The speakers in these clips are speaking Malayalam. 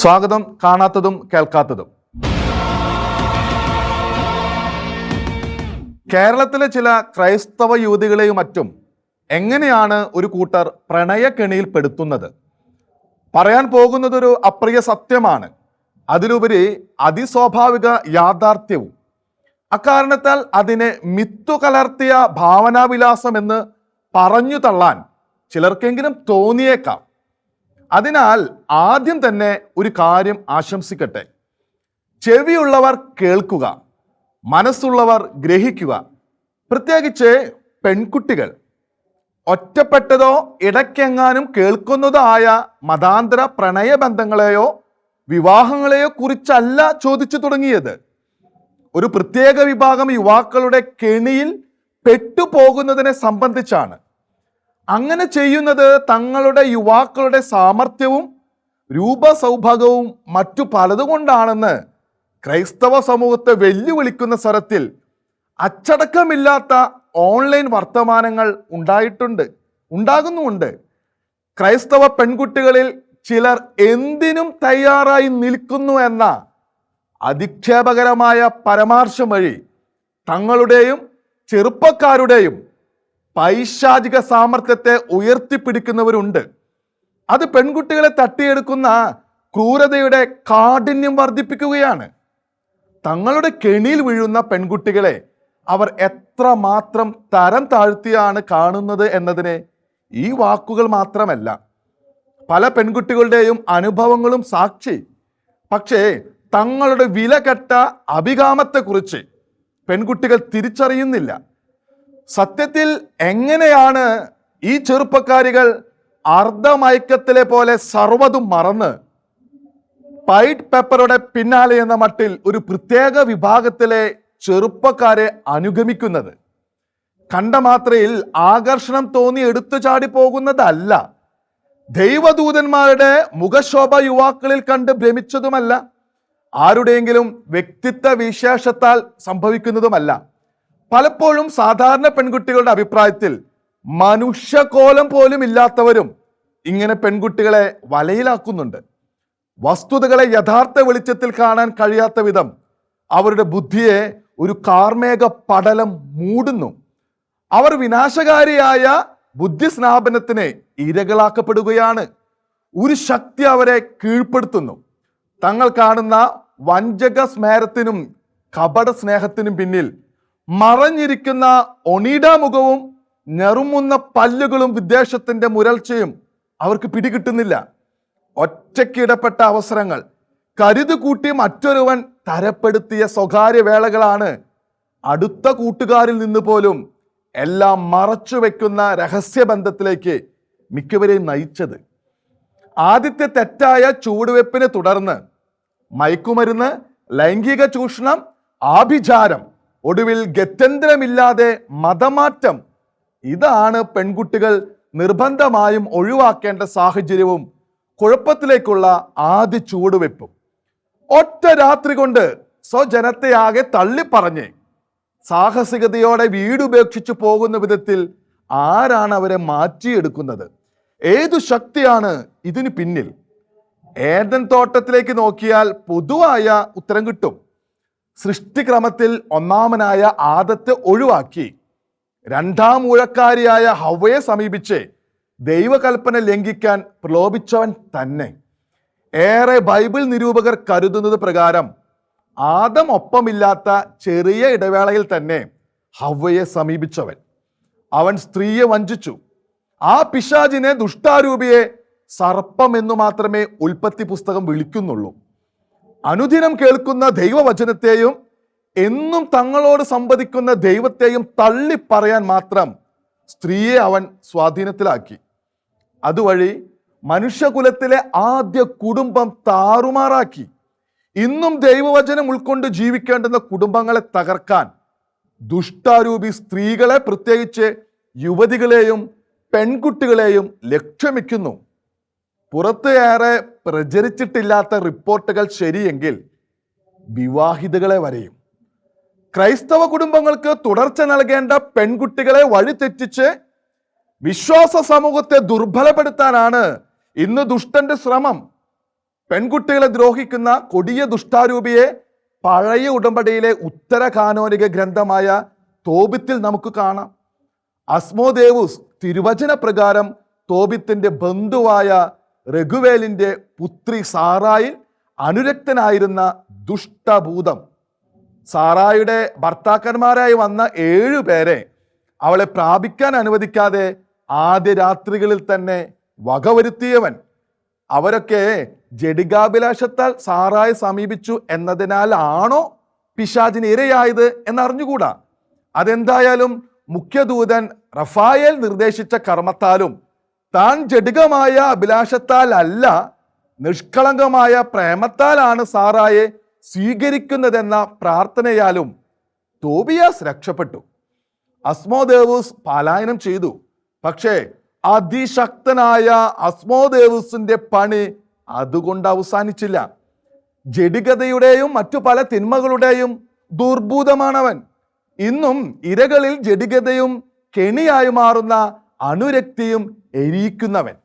സ്വാഗതം കാണാത്തതും കേൾക്കാത്തതും. കേരളത്തിലെ ചില ക്രൈസ്തവ യുവതികളെയും മറ്റും എങ്ങനെയാണ് ഒരു കൂട്ടർ പ്രണയക്കെണിയിൽ പെടുത്തുന്നത് പറയാൻ പോകുന്നതൊരു അപ്രിയ സത്യമാണ്. അതിലുപരി അതിസ്വാഭാവിക യാഥാർത്ഥ്യവും. അക്കാരണത്താൽ അതിനെ മിത്തു കലർത്തിയ ഭാവനാവിലാസം എന്ന് പറഞ്ഞു തള്ളാൻ ചിലർക്കെങ്കിലും തോന്നിയേക്കാം. അതിനാൽ ആദ്യം തന്നെ ഒരു കാര്യം ആശംസിക്കട്ടെ. ചെവിയുള്ളവർ കേൾക്കുക മനസ്സുള്ളവർ ഗ്രഹിക്കുക. പ്രത്യേകിച്ച് പെൺകുട്ടികൾ. ഒറ്റപ്പെട്ടതോ ഇടയ്ക്കെങ്ങാനും കേൾക്കുന്നതോ ആയ മതാന്തര പ്രണയബന്ധങ്ങളെയോ വിവാഹങ്ങളെയോ കുറിച്ചല്ല ചോദിച്ചു തുടങ്ങിയത്. ഒരു പ്രത്യേക വിഭാഗം യുവാക്കളുടെ കെണിയിൽ പെട്ടുപോകുന്നതിനെ സംബന്ധിച്ചാണ്. അങ്ങനെ ചെയ്യുന്നത് തങ്ങളുടെ യുവാക്കളുടെ സാമർഥ്യവും രൂപസൗഭാഗവും മറ്റു പലതുകൊണ്ടാണെന്ന് ക്രൈസ്തവ സമൂഹത്തെ വെല്ലുവിളിക്കുന്ന സ്വരത്തിൽ അച്ചടക്കമില്ലാത്ത ഓൺലൈൻ വർത്തമാനങ്ങൾ ഉണ്ടായിട്ടുണ്ട് ഉണ്ടാകുന്നുമുണ്ട്. ക്രൈസ്തവ പെൺകുട്ടികളിൽ ചിലർ എന്തിനും തയ്യാറായി നിൽക്കുന്നു എന്ന അധിക്ഷേപകരമായ പരമാർശം വഴി തങ്ങളുടെയും ചെറുപ്പക്കാരുടെയും പൈശാചിക സാമർത്ഥ്യത്തെ ഉയർത്തിപ്പിടിക്കുന്നവരുണ്ട്. അത് പെൺകുട്ടികളെ തട്ടിയെടുക്കുന്ന ക്രൂരതയുടെ കാഠിന്യം വർദ്ധിപ്പിക്കുകയാണ്. തങ്ങളുടെ കെണിയിൽ വീഴുന്ന പെൺകുട്ടികളെ അവർ എത്ര മാത്രം തരം താഴ്ത്തിയാണ് കാണുന്നത് എന്നതിനെ ഈ വാക്കുകൾ മാത്രമല്ല. പല പെൺകുട്ടികളുടെയും അനുഭവങ്ങളും സാക്ഷി. പക്ഷേ തങ്ങളുടെ വില കെട്ട അഭികാമത്തെക്കുറിച്ച് പെൺകുട്ടികൾ തിരിച്ചറിയുന്നില്ല. സത്യത്തിൽ എങ്ങനെയാണ് ഈ ചെറുപ്പക്കാരികൾ അർദ്ധമയക്കത്തിലെ പോലെ സർവതും മറന്ന് പൈറ്റ് പെപ്പറുടെ പിന്നാലെ എന്ന മട്ടിൽ ഒരു പ്രത്യേക വിഭാഗത്തിലെ ചെറുപ്പക്കാരെ അനുഗമിക്കുന്നത്? കണ്ട മാത്രയിൽ ആകർഷണം തോന്നി എടുത്തു ചാടി പോകുന്നതല്ല. ദൈവദൂതന്മാരുടെ മുഖശോഭ യുവാക്കളിൽ കണ്ട് ഭ്രമിച്ചതുമല്ല. ആരുടെയെങ്കിലും വ്യക്തിത്വ വിശേഷത്താൽ സംഭവിക്കുന്നതുമല്ല. പലപ്പോഴും സാധാരണ പെൺകുട്ടികളുടെ അഭിപ്രായത്തിൽ മനുഷ്യകോലം പോലും ഇല്ലാത്തവരും ഇങ്ങനെ പെൺകുട്ടികളെ വലയിലാക്കുന്നുണ്ട്. വസ്തുതകളെ യഥാർത്ഥ വെളിച്ചത്തിൽ കാണാൻ കഴിയാത്ത വിധം അവരുടെ ബുദ്ധിയെ ഒരു കാർമേക പടലം മൂടുന്നു. അവർ വിനാശകാരിയായ ബുദ്ധിസ്നാപനത്തിന് ഇരകളാക്കപ്പെടുകയാണ്. ഒരു ശക്തി അവരെ കീഴ്പ്പെടുത്തുന്നു. തങ്ങൾ കാണുന്ന വഞ്ചക സ്മേരത്തിനും കപട സ്നേഹത്തിനും പിന്നിൽ മറഞ്ഞിരിക്കുന്ന ഒണീടാമുഖവും ഞെറുമുന്ന പല്ലുകളും വിദ്വേഷത്തിന്റെ മുരൾച്ചയും അവർക്ക് പിടികിട്ടുന്നില്ല. ഒറ്റയ്ക്കിടപ്പെട്ട അവസരങ്ങൾ. കരുതു കൂട്ടി മറ്റൊരുവൻ തരപ്പെടുത്തിയ സ്വകാര്യ വേളകളാണ്. അടുത്ത കൂട്ടുകാരിൽ നിന്ന് പോലും എല്ലാം മറച്ചു വെക്കുന്ന രഹസ്യബന്ധത്തിലേക്ക് മിക്കവരെയും നയിച്ചത്. ആദ്യത്തെ തെറ്റായ ചൂടുവെപ്പിനെ തുടർന്ന് മയക്കുമരുന്ന് ലൈംഗിക ചൂഷണം ആഭിചാരം ഒടുവിൽ ഗത്യന്തരമില്ലാതെ മതമാറ്റം. ഇതാണ് പെൺകുട്ടികൾ നിർബന്ധമായും ഒഴിവാക്കേണ്ട സാഹചര്യവും കുഴപ്പത്തിലേക്കുള്ള ആദ്യ ചുവടുവെപ്പും ഒറ്റ രാത്രി കൊണ്ട് സ്വജനത്തെ ആകെ തള്ളിപ്പറഞ്ഞ് സാഹസികതയോടെ വീടുപേക്ഷിച്ചു പോകുന്ന വിധത്തിൽ ആരാണ് അവരെ മാറ്റിയെടുക്കുന്നത്? ഏതു ശക്തിയാണ് ഇതിന് പിന്നിൽ? ഏതൻ തോട്ടത്തിലേക്ക് നോക്കിയാൽ പൊതുവായ ഉത്തരം കിട്ടും. സൃഷ്ടിക്രമത്തിൽ ഒന്നാമനായ ആദത്തെ ഒഴിവാക്കി. രണ്ടാം ഊഴക്കാരിയായ ഹവയെ സമീപിച്ച് ദൈവകൽപ്പന ലംഘിക്കാൻ പ്രലോഭിച്ചവൻ തന്നെ. ഏറെ ബൈബിൾ നിരൂപകർ കരുതുന്നത് പ്രകാരം ആദം ഒപ്പമില്ലാത്ത ചെറിയ ഇടവേളയിൽ തന്നെ ഹവയെ സമീപിച്ചവൻ. അവൻ സ്ത്രീയെ വഞ്ചിച്ചു. ആ പിശാജിനെ ദുഷ്ടാരൂപിയെ സർപ്പം എന്ന് മാത്രമേ ഉൽപ്പത്തി പുസ്തകം വിളിക്കുന്നുള്ളൂ. അനുദിനം കേൾക്കുന്ന ദൈവവചനത്തെയും എന്നും തങ്ങളോട് സംവദിക്കുന്ന ദൈവത്തെയും തള്ളി പറയാൻ മാത്രം സ്ത്രീയെ അവൻ സ്വാധീനത്തിലാക്കി. അതുവഴി മനുഷ്യകുലത്തിലെ ആദ്യ കുടുംബം താറുമാറാക്കി. ഇന്നും ദൈവവചനം ഉൾക്കൊണ്ട് ജീവിക്കേണ്ടുന്ന കുടുംബങ്ങളെ തകർക്കാൻ ദുഷ്ടാരൂപി സ്ത്രീകളെ പ്രത്യേകിച്ച് യുവതികളെയും പെൺകുട്ടികളെയും ലക്ഷ്യമിക്കുന്നു. പുറത്ത് ഏറെ പ്രചരിച്ചിട്ടില്ലാത്ത റിപ്പോർട്ടുകൾ ശരിയെങ്കിൽ വിവാഹിതകളെ വരെയും. ക്രൈസ്തവ കുടുംബങ്ങൾക്ക് തുടർച്ച നൽകേണ്ട പെൺകുട്ടികളെ വഴിതെറ്റിച്ച് വിശ്വാസ സമൂഹത്തെ ദുർബലപ്പെടുത്താനാണ് ഇന്ന് ദുഷ്ടന്റെ ശ്രമം. പെൺകുട്ടികളെ ദ്രോഹിക്കുന്ന കൊടിയ ദുഷ്ടാരൂപിയെ പഴയ ഉടമ്പടിയിലെ ഉത്തര കാനോനിക ഗ്രന്ഥമായ തോബിത്തിൽ നമുക്ക് കാണാം. അസ്മോദേവുസ് തിരുവചന പ്രകാരം തോബിത്തിന്റെ ബന്ധുവായ രഘുവേലിന്റെ പുത്രി സാറായിൽ അനുരക്തനായിരുന്ന ദുഷ്ടഭൂതം. സാറായുടെ ഭർത്താക്കന്മാരായി വന്ന ഏഴു പേരെ അവളെ പ്രാപിക്കാൻ അനുവദിക്കാതെ ആദ്യ രാത്രികളിൽ തന്നെ വകവരുത്തിയവൻ അവരൊക്കെ ജഡികാഭിലാഷത്താൽ സാറായി സമീപിച്ചു എന്നതിനാലാണോ പിശാചിന് ഇരയായത് എന്നറിഞ്ഞുകൂടാ. അതെന്തായാലും മുഖ്യദൂതൻ റഫായേൽ നിർദ്ദേശിച്ച കർമ്മത്താലും താൻ ജടികമായ അഭിലാഷത്താൽ അല്ല നിഷ്കളങ്കമായ പ്രേമത്താലാണ് സാറായെ സ്വീകരിക്കുന്നതെന്ന പ്രാർത്ഥനയാലും തോബിയാസ് രക്ഷപ്പെട്ടു. അസ്മോദേവൂസ് പലായനം ചെയ്തു. പക്ഷേ അതിശക്തനായ അസ്മോദേവൂസിന്റെ പണി അതുകൊണ്ട് അവസാനിച്ചില്ല. ജഡികതയുടെയും മറ്റു പല തിന്മകളുടെയും ദുർഭൂതമാണവൻ. ഇന്നും ഇരകളിൽ ജഡികതയും കെണിയായി മാറുന്ന അനുരക്തിയും എരിയിക്കുന്നവൻ.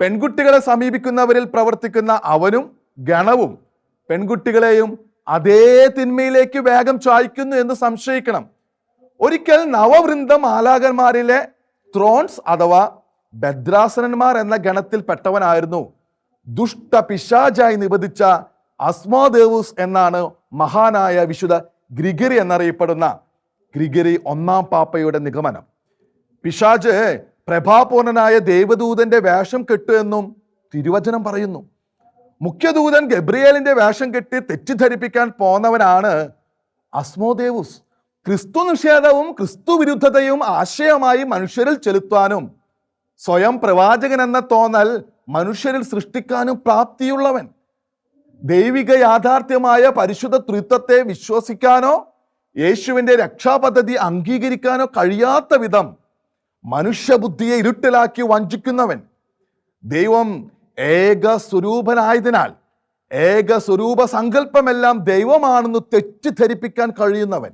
പെൺകുട്ടികളെ സമീപിക്കുന്നവരിൽ പ്രവർത്തിക്കുന്ന അവനും ഗണവും പെൺകുട്ടികളെയും അതേ തിന്മയിലേക്ക് വേഗം ചായ്ക്കുന്നു എന്ന് സംശയിക്കണം. ഒരിക്കൽ നവവൃന്ദം ആലാകന്മാരിലെ ത്രോൺസ് അഥവാ ഭദ്രാസനന്മാർ എന്ന ഗണത്തിൽപ്പെട്ടവനായിരുന്നു ദുഷ്ട പിശാചായി നിബന്ധിച്ച അസ്മാദേവൂസ് എന്നാണ് മഹാനായ വിശുദ്ധ ഗ്രിഗറി എന്നറിയപ്പെടുന്ന ഗ്രിഗറി ഒന്നാം പാപ്പയുടെ നിഗമനം. പിശാജ് പ്രഭാപൂർണനായ ദേവദൂതന്റെ വേഷം കെട്ടു എന്നും തിരുവചനം പറയുന്നു. മുഖ്യദൂതൻ ഗബ്രിയേലിന്റെ വേഷം കെട്ടി തെറ്റിദ്ധരിപ്പിക്കാൻ പോന്നവനാണ് അസ്മോദേവുസ്. ക്രിസ്തു നിഷേധവും ക്രിസ്തു വിരുദ്ധതയും ആശയമായി മനുഷ്യരിൽ ചെലുത്താനും സ്വയം പ്രവാചകൻ എന്ന തോന്നൽ മനുഷ്യരിൽ സൃഷ്ടിക്കാനും പ്രാപ്തിയുള്ളവൻ. ദൈവിക യാഥാർത്ഥ്യമായ പരിശുദ്ധ ത്രിത്വത്തെ വിശ്വസിക്കാനോ യേശുവിന്റെ രക്ഷാപദ്ധതി അംഗീകരിക്കാനോ കഴിയാത്ത വിധം മനുഷ്യബുദ്ധിയെ ഇരുട്ടിലാക്കി വഞ്ചിക്കുന്നവൻ ദൈവം ഏക സ്വരൂപനായതിനാൽ ഏക സ്വരൂപ സങ്കല്പമെല്ലാം ദൈവമാണെന്ന് തെറ്റിദ്ധരിപ്പിക്കാൻ കഴിയുന്നവൻ.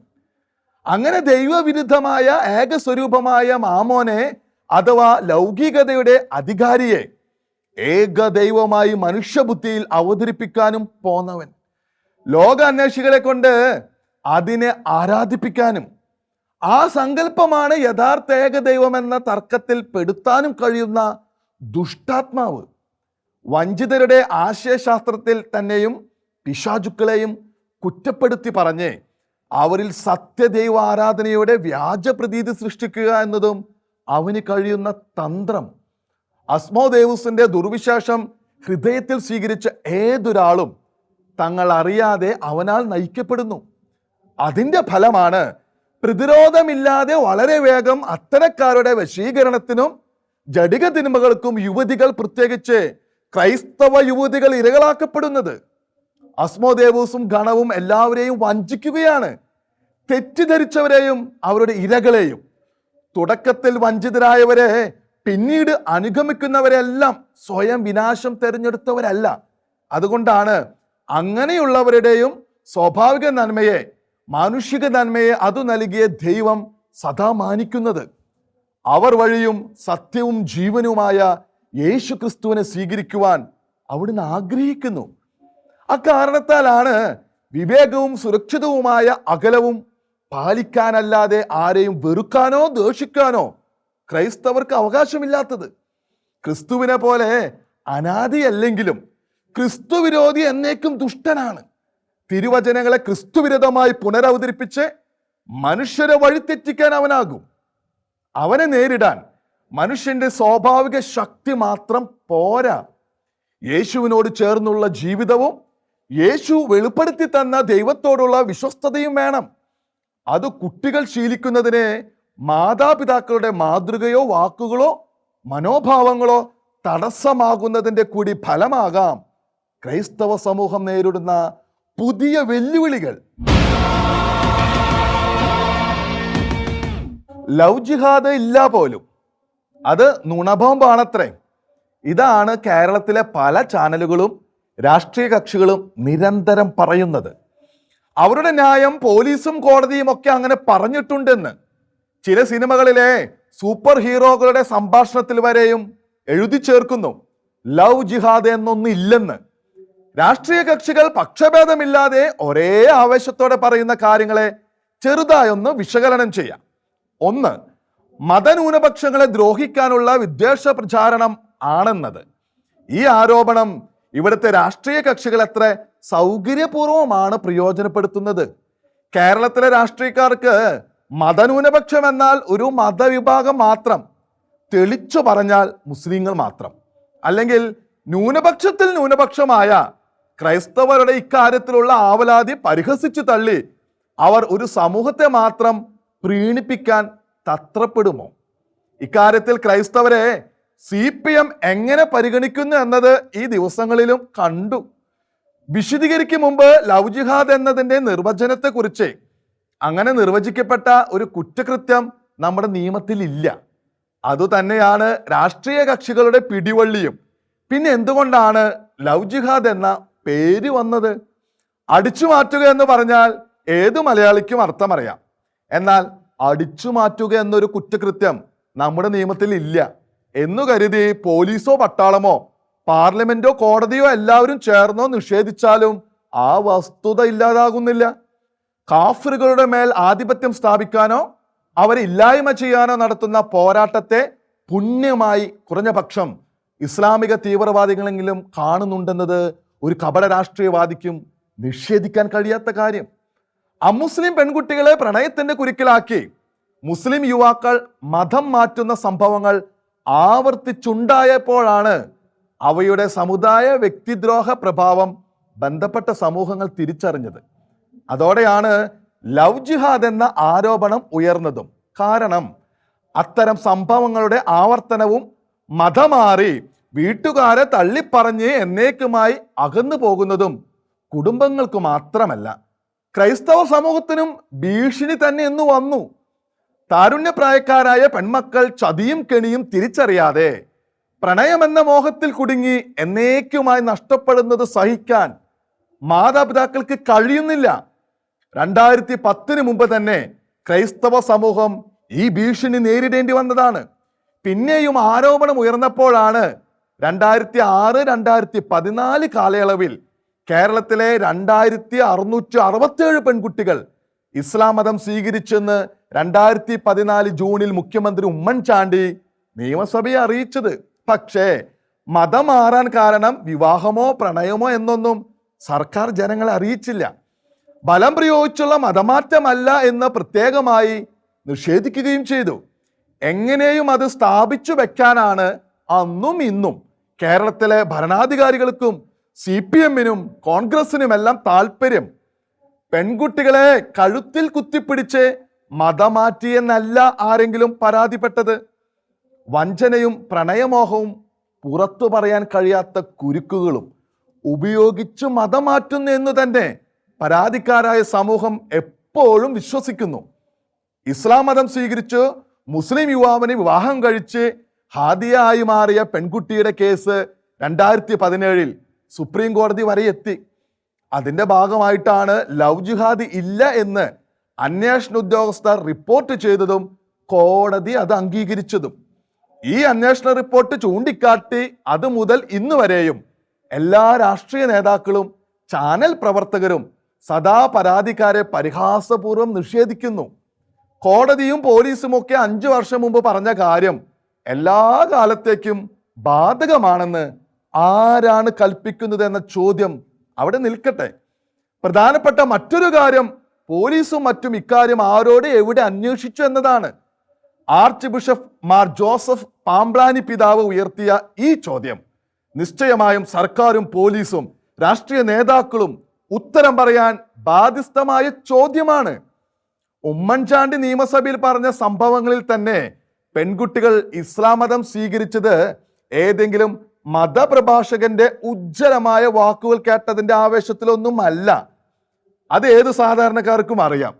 അങ്ങനെ ദൈവവിരുദ്ധമായ ഏക സ്വരൂപമായ മാമോനെ അഥവാ ലൗകികതയുടെ അധികാരിയെ ഏക ദൈവമായി മനുഷ്യബുദ്ധിയിൽ അവതരിപ്പിക്കാനും പോന്നവൻ. ലോക അന്വേഷികളെ കൊണ്ട് അതിനെ ആരാധിപ്പിക്കാനും ആ സങ്കല്പമാണ് യഥാർത്ഥ ഏകദൈവം എന്ന തർക്കത്തിൽ പെടുത്താനും കഴിയുന്ന ദുഷ്ടാത്മാവ്. വഞ്ചിതരുടെ ആശയശാസ്ത്രത്തിൽ തന്നെയും പിശാചുക്കളെയും കുറ്റപ്പെടുത്തി പറഞ്ഞ് അവരിൽ സത്യദൈവ ആരാധനയുടെ വ്യാജ പ്രതീതി സൃഷ്ടിക്കുക എന്നതും അവന് കഴിയുന്ന തന്ത്രം. അസ്മോദേവുസിന്റെ ദുർവിശേഷം ഹൃദയത്തിൽ സ്വീകരിച്ച ഏതൊരാളും തങ്ങൾ അറിയാതെ അവനാൽ നയിക്കപ്പെടുന്നു. അതിന്റെ ഫലമാണ് പ്രതിരോധമില്ലാതെ വളരെ വേഗം അത്തരക്കാരുടെ വശീകരണത്തിനും ജടിക തിന്മകൾക്കും യുവതികൾ പ്രത്യേകിച്ച് ക്രൈസ്തവ യുവതികൾ ഇരകളാക്കപ്പെടുന്നത്. അസ്മോദേവൂസും ഗണവും എല്ലാവരെയും വഞ്ചിക്കുകയാണ്. തെറ്റിദ്ധരിച്ചവരെയും അവരുടെ ഇരകളെയും. തുടക്കത്തിൽ വഞ്ചിതരായവരെ പിന്നീട് അനുഗമിക്കുന്നവരെല്ലാം സ്വയം വിനാശം തെരഞ്ഞെടുത്തവരല്ല. അതുകൊണ്ടാണ് അങ്ങനെയുള്ളവരുടെയും സ്വാഭാവിക നന്മയെ മാനുഷിക നന്മയെ അത് നൽകിയ ദൈവം സദാ മാനിക്കുന്നത്. അവർ വഴിയും സത്യവും ജീവനുമായ യേശു ക്രിസ്തുവിനെ സ്വീകരിക്കുവാൻ അവിടുന്ന് ആഗ്രഹിക്കുന്നു. അക്കാരണത്താലാണ് വിവേകവും സുരക്ഷിതവുമായ അകലവും പാലിക്കാനല്ലാതെ ആരെയും വെറുക്കാനോ ദോഷിക്കാനോ ക്രൈസ്തവർക്ക് അവകാശമില്ലാത്തത്. ക്രിസ്തുവിനെ പോലെ അനാദിയല്ലെങ്കിലും ക്രിസ്തു വിരോധി എന്നേക്കും ദുഷ്ടനാണ്. തിരുവചനങ്ങളെ ക്രിസ്തുവിരുദ്ധമായി പുനരവതരിപ്പിച്ച് മനുഷ്യരെ വഴിതെറ്റിക്കാൻ അവനാകും. അവനെ നേരിടാൻ മനുഷ്യന്റെ സ്വാഭാവിക ശക്തി മാത്രം പോരാ. യേശുവിനോട് ചേർന്നുള്ള ജീവിതവും യേശു വെളിപ്പെടുത്തി തന്ന ദൈവത്തോടുള്ള വിശ്വസ്തതയും വേണം. അത് കുട്ടികൾ ശീലിക്കുന്നതിനെ മാതാപിതാക്കളുടെ മാതൃകയോ വാക്കുകളോ മനോഭാവങ്ങളോ തടസ്സമാകുന്നതിന്റെ കൂടി ഫലമാകാം. ക്രൈസ്തവ സമൂഹം നേരിടുന്ന പുതിയ വെല്ലുവിളികൾ. ലവ് ജിഹാദ് ഇല്ല പോലും. അത് നുണബോംബാണത്രേ ഇതാണ് കേരളത്തിലെ പല ചാനലുകളും രാഷ്ട്രീയ കക്ഷികളും നിരന്തരം പറയുന്നത്. അവരുടെ ന്യായം പോലീസും കോടതിയും ഒക്കെ അങ്ങനെ പറഞ്ഞിട്ടുണ്ടെന്ന്. ചില സിനിമകളിലെ സൂപ്പർ ഹീറോകളുടെ സംഭാഷണത്തിൽ വരെയും എഴുതി ചേർക്കുന്നു. ലവ് ജിഹാദ് എന്നൊന്നും ഇല്ലെന്ന് രാഷ്ട്രീയ കക്ഷികൾ പക്ഷഭേദമില്ലാതെ ഒരേ ആവേശത്തോടെ പറയുന്ന കാര്യങ്ങളെ ചെറുതായൊന്ന് വിശകലനം ചെയ്യാം. ഒന്ന് മതന്യൂനപക്ഷങ്ങളെ ദ്രോഹിക്കാനുള്ള വിദ്വേഷ പ്രചാരണം ആണെന്നത്. ഈ ആരോപണം ഇവിടുത്തെ രാഷ്ട്രീയ കക്ഷികൾ എത്ര സൗകര്യപൂർവമാണ് പ്രയോജനപ്പെടുത്തുന്നത്. കേരളത്തിലെ രാഷ്ട്രീയക്കാർക്ക് മതന്യൂനപക്ഷം എന്നാൽ ഒരു മതവിഭാഗം മാത്രം. തെളിച്ചു പറഞ്ഞാൽ മുസ്ലിങ്ങൾ മാത്രം. അല്ലെങ്കിൽ ന്യൂനപക്ഷത്തിൽ ന്യൂനപക്ഷമായ ക്രൈസ്തവരുടെ ഇക്കാര്യത്തിലുള്ള ആവലാതി പരിഹസിച്ചു തള്ളി അവർ ഒരു സമൂഹത്തെ മാത്രം പ്രീണിപ്പിക്കാൻ തത്രപ്പെടുമോ? ഇക്കാര്യത്തിൽ ക്രൈസ്തവരെ സി പി എം എങ്ങനെ പരിഗണിക്കുന്നു എന്നത് ഈ ദിവസങ്ങളിലും കണ്ടു. വിശദീകരിക്കും മുമ്പ് ലവ് ജിഹാദ് നിർവചനത്തെ നിർവചനത്തെക്കുറിച്ച് അങ്ങനെ നിർവചിക്കപ്പെട്ട ഒരു കുറ്റകൃത്യം നമ്മുടെ നിയമത്തിൽ ഇല്ല അതുതന്നെയാണ് രാഷ്ട്രീയ കക്ഷികളുടെ പിടിവള്ളിയും. പിന്നെ എന്തുകൊണ്ടാണ് ലവ് ജിഹാദ് എന്ന പേര് വന്നത് അടിച്ചു മാറ്റുക എന്ന് പറഞ്ഞാൽ ഏത് മലയാളിക്കും അർത്ഥമറിയാം. എന്നാൽ അടിച്ചു മാറ്റുക എന്നൊരു കുറ്റകൃത്യം നമ്മുടെ നിയമത്തിൽ ഇല്ല എന്നു കരുതി പോലീസോ പട്ടാളമോ പാർലമെന്റോ കോടതിയോ എല്ലാവരും ചേർന്നോ നിഷേധിച്ചാലും ആ വസ്തുത ഇല്ലാതാകുന്നില്ല. കാഫറുകളുടെ മേൽ ആധിപത്യം സ്ഥാപിക്കാനോ അവരില്ലായ്മ ചെയ്യാനോ നടത്തുന്ന പോരാട്ടത്തെ പുണ്യമായി കുറഞ്ഞ പക്ഷം ഇസ്ലാമിക തീവ്രവാദികളെങ്കിലും കാണുന്നുണ്ടെന്നത് ഒരു കപട രാഷ്ട്രീയവാദിക്കും നിഷേധിക്കാൻ കഴിയാത്ത കാര്യം. അമുസ്ലിം പെൺകുട്ടികളെ പ്രണയത്തിന്റെ കുരുക്കിലാക്കി മുസ്ലിം യുവാക്കൾ മതം മാറ്റുന്ന സംഭവങ്ങൾ ആവർത്തിച്ചുണ്ടായപ്പോഴാണ് അവയുടെ സമുദായ വ്യക്തിദ്രോഹ പ്രഭാവം ബന്ധപ്പെട്ട സമൂഹങ്ങൾ തിരിച്ചറിഞ്ഞത്. അതോടെയാണ് ലവ് ജിഹാദ് എന്ന ആരോപണം ഉയർന്നതും. കാരണം അത്തരം സംഭവങ്ങളുടെ ആവർത്തനവും മതമാറി വീട്ടുകാരെ തള്ളിപ്പറഞ്ഞ് എന്നേക്കുമായി അകന്നു പോകുന്നതും കുടുംബങ്ങൾക്ക് മാത്രമല്ല. ക്രൈസ്തവ സമൂഹത്തിനും ഭീഷണി തന്നെ എന്ന് വന്നു. താരുണ്യപ്രായക്കാരായ പെൺമക്കൾ ചതിയും കെണിയും തിരിച്ചറിയാതെ പ്രണയമെന്ന മോഹത്തിൽ കുടുങ്ങി എന്നേക്കുമായി നഷ്ടപ്പെടുന്നത് സഹിക്കാൻ മാതാപിതാക്കൾക്ക് കഴിയുന്നില്ല. രണ്ടായിരത്തി പത്തിന് മുമ്പ് തന്നെ ക്രൈസ്തവ സമൂഹം ഈ ഭീഷണി നേരിടേണ്ടി വന്നതാണ്. പിന്നെയും ആരോപണം ഉയർന്നപ്പോഴാണ് രണ്ടായിരത്തി ആറ് രണ്ടായിരത്തി പതിനാല് കാലയളവിൽ കേരളത്തിലെ രണ്ടായിരത്തി അറുന്നൂറ്റി അറുപത്തേഴ് പെൺകുട്ടികൾ ഇസ്ലാം മതം സ്വീകരിച്ചെന്ന് രണ്ടായിരത്തി പതിനാല് ജൂണിൽ മുഖ്യമന്ത്രി ഉമ്മൻചാണ്ടി നിയമസഭയെ അറിയിച്ചത്. പക്ഷേ മതം മാറാൻ കാരണം വിവാഹമോ പ്രണയമോ എന്നൊന്നും സർക്കാർ ജനങ്ങളെ അറിയിച്ചില്ല. ബലം പ്രയോഗിച്ചുള്ള മതമാറ്റമല്ല എന്ന് പ്രത്യേകമായി നിഷേധിക്കുകയും ചെയ്തു. എങ്ങനെയും അത് സ്ഥാപിച്ചു വെക്കാനാണ് അന്നും ഇന്നും കേരളത്തിലെ ഭരണാധികാരികൾക്കും സി പി എമ്മിനും കോൺഗ്രസിനുമെല്ലാം താല്പര്യം. പെൺകുട്ടികളെ കഴുത്തിൽ കുത്തിപ്പിടിച്ച് മതമാറ്റിയെന്നല്ല ആരെങ്കിലും പരാതിപ്പെട്ടത്. വഞ്ചനയും പ്രണയമോഹവും പുറത്തു പറയാൻ കഴിയാത്ത കുരുക്കുകളും ഉപയോഗിച്ച് മതം മാറ്റുന്നു എന്ന് തന്നെ പരാതിക്കാരായ സമൂഹം എപ്പോഴും വിശ്വസിക്കുന്നു. ഇസ്ലാം മതം സ്വീകരിച്ച് മുസ്ലിം യുവാവിനെ വിവാഹം കഴിച്ച് ഹാദിയായി മാറിയ പെൺകുട്ടിയുടെ കേസ് രണ്ടായിരത്തി പതിനേഴിൽ സുപ്രീം കോടതി വരെ എത്തി. അതിന്റെ ഭാഗമായിട്ടാണ് ലവ് ജിഹാദി ഇല്ല എന്ന് അന്വേഷണ ഉദ്യോഗസ്ഥർ റിപ്പോർട്ട് ചെയ്തതും കോടതി അത് അംഗീകരിച്ചതും. ഈ അന്വേഷണ റിപ്പോർട്ട് ചൂണ്ടിക്കാട്ടി അത് മുതൽ ഇന്ന് വരെയും എല്ലാ രാഷ്ട്രീയ നേതാക്കളും ചാനൽ പ്രവർത്തകരും സദാ പരാതിക്കാരെ പരിഹാസപൂർവം നിഷേധിക്കുന്നു. കോടതിയും പോലീസും ഒക്കെ അഞ്ചു വർഷം മുമ്പ് പറഞ്ഞ കാര്യം എല്ലാ കാലത്തേക്കും ബാധകമാണെന്ന് ആരാണ് കൽപ്പിക്കുന്നത് എന്ന ചോദ്യം അവിടെ നിൽക്കട്ടെ. പ്രധാനപ്പെട്ട മറ്റൊരു കാര്യം പോലീസും മറ്റും ഇക്കാര്യം ആരോട് എവിടെ അന്വേഷിച്ചു എന്നതാണ്. Archbishop Mar Joseph Pamplany പിതാവ് ഉയർത്തിയ ഈ ചോദ്യം. നിശ്ചയമായും സർക്കാരും പോലീസും രാഷ്ട്രീയ നേതാക്കളും ഉത്തരം പറയാൻ ബാധ്യസ്ഥമായ ചോദ്യമാണ്. ഉമ്മൻചാണ്ടി നിയമസഭയിൽ പറഞ്ഞ സംഭവങ്ങളിൽ തന്നെ പെൺകുട്ടികൾ ഇസ്ലാം മതം സ്വീകരിച്ചത് ഏതെങ്കിലും മതപ്രഭാഷകന്റെ ഉജ്ജ്വലമായ വാക്കുകൾ കേട്ടതിന്റെ ആവേശത്തിലൊന്നുമല്ല. അത് ഏത് സാധാരണക്കാർക്കും അറിയാം.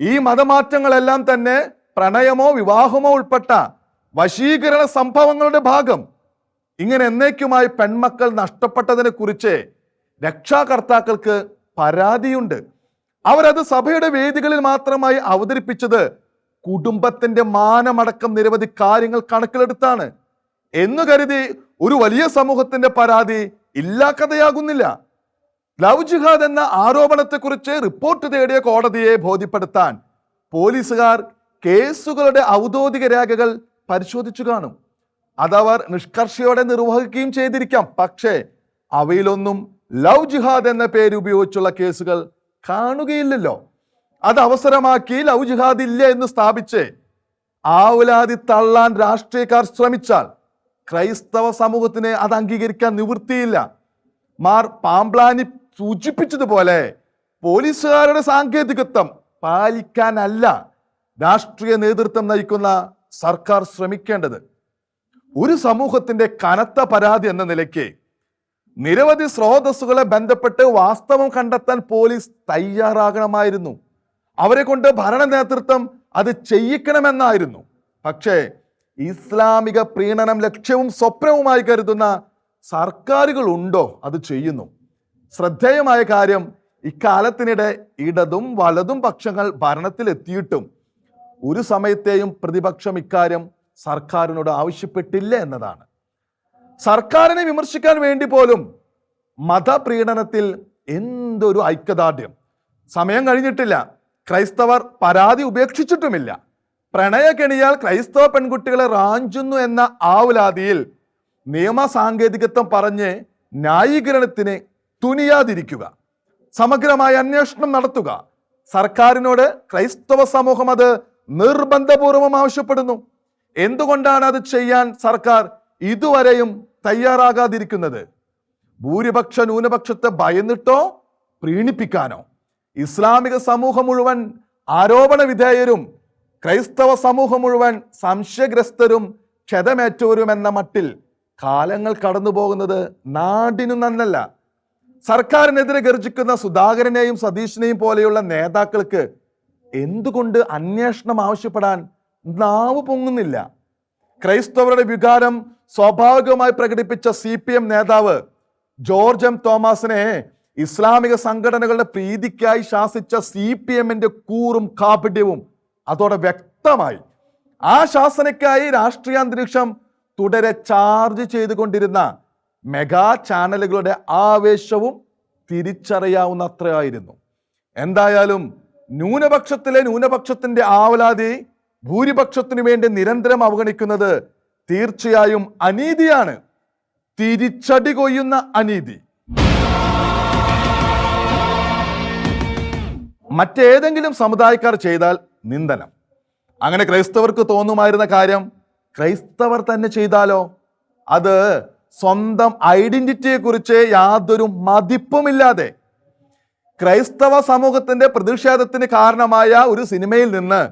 ഈ മതമാറ്റങ്ങളെല്ലാം തന്നെ പ്രണയമോ വിവാഹമോ ഉൾപ്പെട്ട വശീകരണ സംഭവങ്ങളുടെ ഭാഗം. ഇങ്ങനെ എന്നേക്കുമായി പെൺമക്കൾ നഷ്ടപ്പെട്ടതിനെ കുറിച്ച് രക്ഷാകർത്താക്കൾക്ക് പരാതിയുണ്ട്. അവരത് സഭയുടെ വേദികളിൽ മാത്രമായി അവതരിപ്പിച്ചത് കുടുംബത്തിന്റെ മാനമടക്കം നിരവധി കാര്യങ്ങൾ കണക്കിലെടുത്താണ്. എന്ന് കരുതി ഒരു വലിയ സമൂഹത്തിന്റെ പരാതി ഇല്ലാ കഥയാകുന്നില്ല. ലവ് ജിഹാദ് എന്ന ആരോപണത്തെക്കുറിച്ച് റിപ്പോർട്ട് തേടിയ കോടതിയെ ബോധ്യപ്പെടുത്താൻ പോലീസുകാർ കേസുകളുടെ ഔദ്യോഗിക രേഖകൾ പരിശോധിച്ചു കാണും. അതവർ നിഷ്കർഷയോടെ നിർവഹിക്കുകയും ചെയ്തിരിക്കാം. പക്ഷേ അവയിലൊന്നും ലവ് ജിഹാദ് എന്ന പേര് ഉപയോഗിച്ചുള്ള കേസുകൾ കാണുകയില്ലല്ലോ. അത് അവസരമാക്കി ലവ് ജിഹാദ് ഇല്ല എന്ന് സ്ഥാപിച്ച് ആവുലാതി തള്ളാൻ രാഷ്ട്രീയക്കാർ ശ്രമിച്ചാൽ ക്രൈസ്തവ സമൂഹത്തിന് അത് അംഗീകരിക്കാൻ നിവൃത്തിയില്ല. മാർ പാമ്പ്ലാനി സൂചിപ്പിച്ചതുപോലെ പോലീസുകാരുടെ സാങ്കേതികത്വം പാലിക്കാനല്ല രാഷ്ട്രീയ നേതൃത്വം നയിക്കുന്ന സർക്കാർ ശ്രമിക്കേണ്ടത്. ഒരു സമൂഹത്തിന്റെ കനത്ത പരാതി എന്ന നിലയ്ക്ക് നിരവധി സ്രോതസ്സുകളെ ബന്ധപ്പെട്ട് വാസ്തവം കണ്ടെത്താൻ പോലീസ് തയ്യാറാകണമായിരുന്നു. അവരെ കൊണ്ട് ഭരണ നേതൃത്വം അത് ചെയ്യിക്കണമെന്നായിരുന്നു. പക്ഷേ ഇസ്ലാമിക പ്രീണനം ലക്ഷ്യവും സ്വപ്നവുമായി കരുതുന്ന സർക്കാരുകൾ ഉണ്ടോ അത് ചെയ്യുന്നു. ശ്രദ്ധേയമായ കാര്യം ഇക്കാലത്തിനിടെ ഇടതും വലതും പക്ഷങ്ങൾ ഭരണത്തിലെത്തിയിട്ടും ഒരു സമയത്തെയും പ്രതിപക്ഷം ഇക്കാര്യം സർക്കാരിനോട് ആവശ്യപ്പെട്ടില്ല എന്നതാണ്. സർക്കാരിനെ വിമർശിക്കാൻ വേണ്ടി പോലും മതപ്രീണനത്തിൽ എന്തൊരു ഐക്യദാർഢ്യം. സമയം കഴിഞ്ഞിട്ടില്ല. ക്രൈസ്തവർ പരാതി ഉപേക്ഷിച്ചിട്ടുമില്ല. പ്രണയകെണിയാൽ ക്രൈസ്തവ പെൺകുട്ടികളെ റാഞ്ചുന്നു എന്ന ആവുലാതിയിൽ നിയമ സാങ്കേതികത്വം പറഞ്ഞ് ന്യായീകരണത്തിന് തുനിയാതിരിക്കുക. സമഗ്രമായ അന്വേഷണം നടത്തുക. സർക്കാരിനോട് ക്രൈസ്തവ സമൂഹം അത് നിർബന്ധപൂർവം ആവശ്യപ്പെടുന്നു. എന്തുകൊണ്ടാണ് അത് ചെയ്യാൻ സർക്കാർ ഇതുവരെയും തയ്യാറാകാതിരിക്കുന്നത്? ഭൂരിപക്ഷ ന്യൂനപക്ഷത്തെ ഭയന്നിട്ടോ പ്രീണിപ്പിക്കാനോ? ഇസ്ലാമിക സമൂഹം മുഴുവൻ ആരോപണ വിധേയരും ക്രൈസ്തവ സമൂഹം മുഴുവൻ സംശയഗ്രസ്തരും ക്ഷതമേറ്റവരും എന്ന മട്ടിൽ കാലങ്ങൾ കടന്നു പോകുന്നത് നാടിനു നന്നല്ല. സർക്കാരിനെതിരെ ഗർജിക്കുന്ന സുധാകരനെയും സതീഷിനെയും പോലെയുള്ള നേതാക്കൾക്ക് എന്തുകൊണ്ട് അന്വേഷണം ആവശ്യപ്പെടാൻ നാവ് പൊങ്ങുന്നില്ല? ക്രൈസ്തവരുടെ വികാരം സ്വാഭാവികമായി പ്രകടിപ്പിച്ച സി പി എം നേതാവ് ജോർജ് എം തോമസിനെ ഇസ്ലാമിക സംഘടനകളുടെ പ്രീതിക്കായി ശാസിച്ച സി പി എമ്മിന്റെ കൂറും കാപട്യവും അതോടെ വ്യക്തമായി. ആ ശാസനയ്ക്കായി രാഷ്ട്രീയ അന്തരീക്ഷം തുടരെ ചാർജ് ചെയ്തുകൊണ്ടിരുന്ന മെഗാ ചാനലുകളുടെ ആവേശവും തിരിച്ചറിയാവുന്നത്രയായിരുന്നു. എന്തായാലും ന്യൂനപക്ഷത്തിലെ ന്യൂനപക്ഷത്തിന്റെ ആവലാതി ഭൂരിപക്ഷത്തിനു വേണ്ടി നിരന്തരം അവഗണിക്കുന്നത് തീർച്ചയായും അനീതിയാണ്. തിരിച്ചടി കൊയ്യുന്ന അനീതി. മറ്റേതെങ്കിലും സമുദായക്കാർ ചെയ്താൽ നിന്ദനം. അങ്ങനെ ക്രൈസ്തവർക്ക് തോന്നുമായിരുന്ന കാര്യം ക്രൈസ്തവർ തന്നെ ചെയ്താലോ? അത് സ്വന്തം ഐഡന്റിറ്റിയെ കുറിച്ച് യാതൊരു മതിപ്പുമില്ലാതെ ക്രൈസ്തവ സമൂഹത്തിന്റെ പ്രതിഷേധത്തിന് കാരണമായ ഒരു സിനിമയിൽ നിന്ന്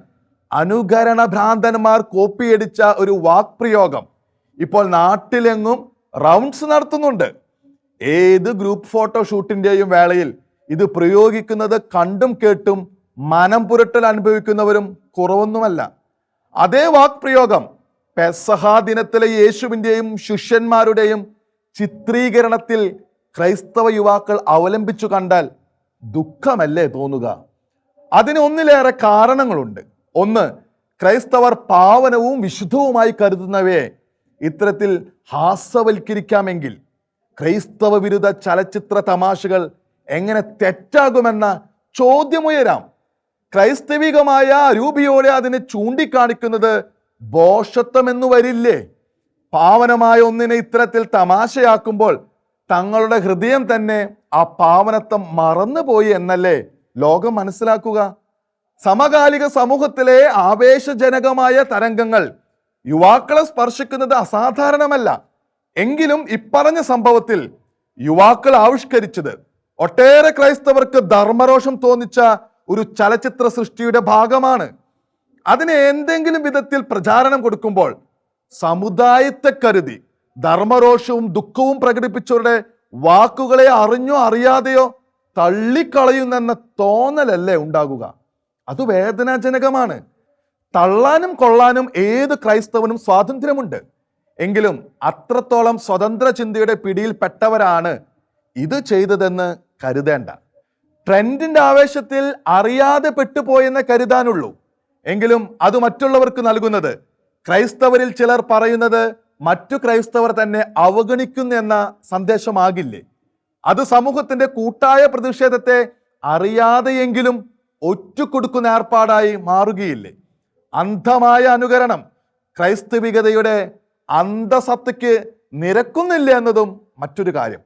അനുകരണ ഭ്രാന്തന്മാർ കോപ്പിയടിച്ച ഒരു വാക്പ്രയോഗം ഇപ്പോൾ നാട്ടിലെങ്ങും റൗണ്ട്സ് നടത്തുന്നുണ്ട്. ഏത് ഗ്രൂപ്പ് ഫോട്ടോ ഷൂട്ടിന്റെയും വേളയിൽ ഇത് പ്രയോഗിക്കുന്നത് കണ്ടും കേട്ടും മനം പുരട്ടൽ അനുഭവിക്കുന്നവരും കുറവൊന്നുമല്ല. അതേ വാക് പ്രയോഗം പെസഹാ ദിനത്തിലെ യേശുവിന്റെയും ശിഷ്യന്മാരുടെയും ചിത്രീകരണത്തിൽ ക്രൈസ്തവ യുവാക്കൾ അവലംബിച്ചു കണ്ടാൽ ദുഃഖമല്ലേ തോന്നുക? അതിന് ഒന്നിലേറെ കാരണങ്ങളുണ്ട്. ഒന്ന് ക്രൈസ്തവർ പാവനവും വിശുദ്ധവുമായി കരുതുന്നവയെ ഇത്തരത്തിൽ ഹാസ്യവൽക്കരിക്കാമെങ്കിൽ ക്രൈസ്തവ വിരുദ്ധ ചലച്ചിത്ര തമാശകൾ എങ്ങനെ തെറ്റാകുമെന്ന ചോദ്യമുയരാം. ക്രൈസ്തവികമായ രൂപിയോടെ അതിനെ ചൂണ്ടിക്കാണിക്കുന്നത് ബോഷത്വമെന്നു വരില്ലേ? പാവനമായ ഒന്നിനെ ഇത്തരത്തിൽ തമാശയാക്കുമ്പോൾ തങ്ങളുടെ ഹൃദയം തന്നെ ആ പാവനത്വം മറന്നുപോയി എന്നല്ലേ ലോകം മനസ്സിലാക്കുക? സമകാലിക സമൂഹത്തിലെ ആവേശജനകമായ തരംഗങ്ങൾ യുവാക്കളെ സ്പർശിക്കുന്നത് അസാധാരണമല്ല. എങ്കിലും ഇപ്പറഞ്ഞ സംഭവത്തിൽ യുവാക്കൾ ആവിഷ്കരിച്ചത് ഒട്ടേറെ ക്രൈസ്തവർക്ക് ധർമ്മരോഷം തോന്നിച്ച ഒരു ചലച്ചിത്ര സൃഷ്ടിയുടെ ഭാഗമാണ്. അതിന് എന്തെങ്കിലും വിധത്തിൽ പ്രചാരണം കൊടുക്കുമ്പോൾ സമുദായത്തെ കരുതി ധർമ്മരോഷവും ദുഃഖവും പ്രകടിപ്പിച്ചവരുടെ വാക്കുകളെ അറിഞ്ഞോ അറിയാതെയോ തള്ളിക്കളയുന്നെന്ന തോന്നലല്ലേ ഉണ്ടാകുക. അത് വേദനാജനകമാണ്. തള്ളാനും കൊള്ളാനും ഏത് ക്രൈസ്തവനും സ്വാതന്ത്ര്യമുണ്ട്. എങ്കിലും അത്രത്തോളം സ്വതന്ത്ര ചിന്തയുടെ പിടിയിൽപ്പെട്ടവരാണ് ഇത് ചെയ്തതെന്ന് കരുതേണ്ട. ട്രെൻഡിന്റെ ആവേശത്തിൽ അറിയാതെ പെട്ടുപോയെന്ന് കരുതാനുള്ളൂ. എങ്കിലും അത് മറ്റുള്ളവർക്ക് നൽകുന്നത് ക്രൈസ്തവരിൽ ചിലർ പറയുന്നത് മറ്റു ക്രൈസ്തവർ തന്നെ അവഗണിക്കുന്നു എന്ന സന്ദേശമാകില്ലേ? അത് സമൂഹത്തിന്റെ കൂട്ടായ പ്രതിഷേധത്തെ അറിയാതെയെങ്കിലും ഒറ്റുകൊടുക്കുന്ന ഏർപ്പാടായി മാറുകയില്ലേ? അന്ധമായ അനുകരണം ക്രൈസ്തവികതയുടെ അന്ധസത്തയ്ക്ക് നിരക്കുന്നില്ല എന്നതും മറ്റൊരു കാര്യം.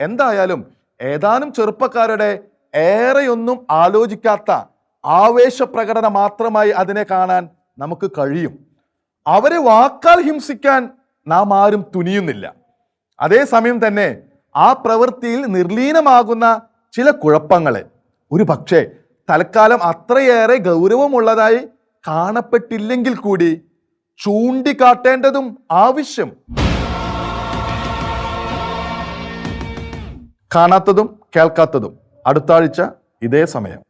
എന്തായാലും ഏതാനും ചെറുപ്പക്കാരുടെ ഏറെയൊന്നും ആലോചിക്കാത്ത ആവേശപ്രകടനം മാത്രമായി അതിനെ കാണാൻ നമുക്ക് കഴിയും. അവരെ വാക്കാൽ ഹിംസിക്കാൻ നാം ആരും തുനിയുന്നില്ല. അതേസമയം തന്നെ ആ പ്രവൃത്തിയിൽ നിർലീനമാകുന്ന ചില കുഴപ്പങ്ങളെ. ഒരു പക്ഷേ തൽക്കാലം അത്രയേറെ ഗൗരവമുള്ളതായി കാണപ്പെട്ടില്ലെങ്കിൽ കൂടി ചൂണ്ടിക്കാട്ടേണ്ടതും ആവശ്യം. കാണാത്തതും കേൾക്കാത്തതും അടുത്ത ആഴ്ച ഇതേ സമയം.